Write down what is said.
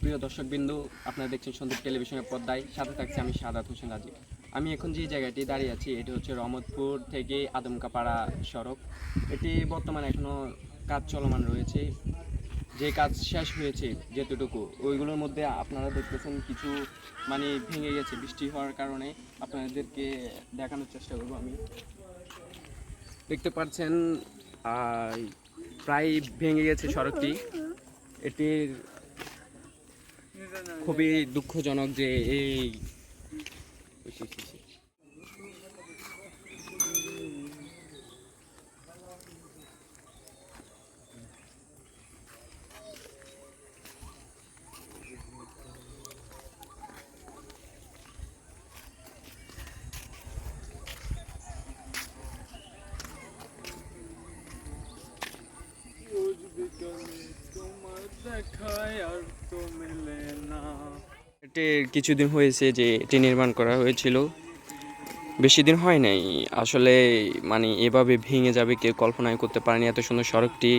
প্রিয় দর্শকবিন্দু, আপনারা দেখছেন সন্দীপ টেলিভিশনের পর্দায়। সাথে থাকছি আমি সাদাত হোসেন রাজীব। আমি এখন যে জায়গাটি দাঁড়িয়ে আছি, এটি হচ্ছে রহমতপুর থেকে আদমকাপাড়া সড়ক। এটি বর্তমানে এখনও কাজ চলমান রয়েছে। যে কাজ শেষ হয়েছে যেতটুকু ওইগুলোর মধ্যে আপনারা দেখতেছেন কিছু মানে ভেঙে গেছে, বৃষ্টি হওয়ার কারণে আপনাদেরকে দেখানোর চেষ্টা করব আমি। দেখতে পাচ্ছেন প্রায় ভেঙে গেছে সড়কটি। এটির খুবই দুঃখজনক যে এই এটির কিছুদিন হয়েছে যে এটি নির্মাণ করা হয়েছিল। বেশি দিন হয় নাই। আসলে মানে এভাবে ভেঙে যাবে কেউ কল্পনায় করতে পারেনি। এত সুন্দর সড়কটি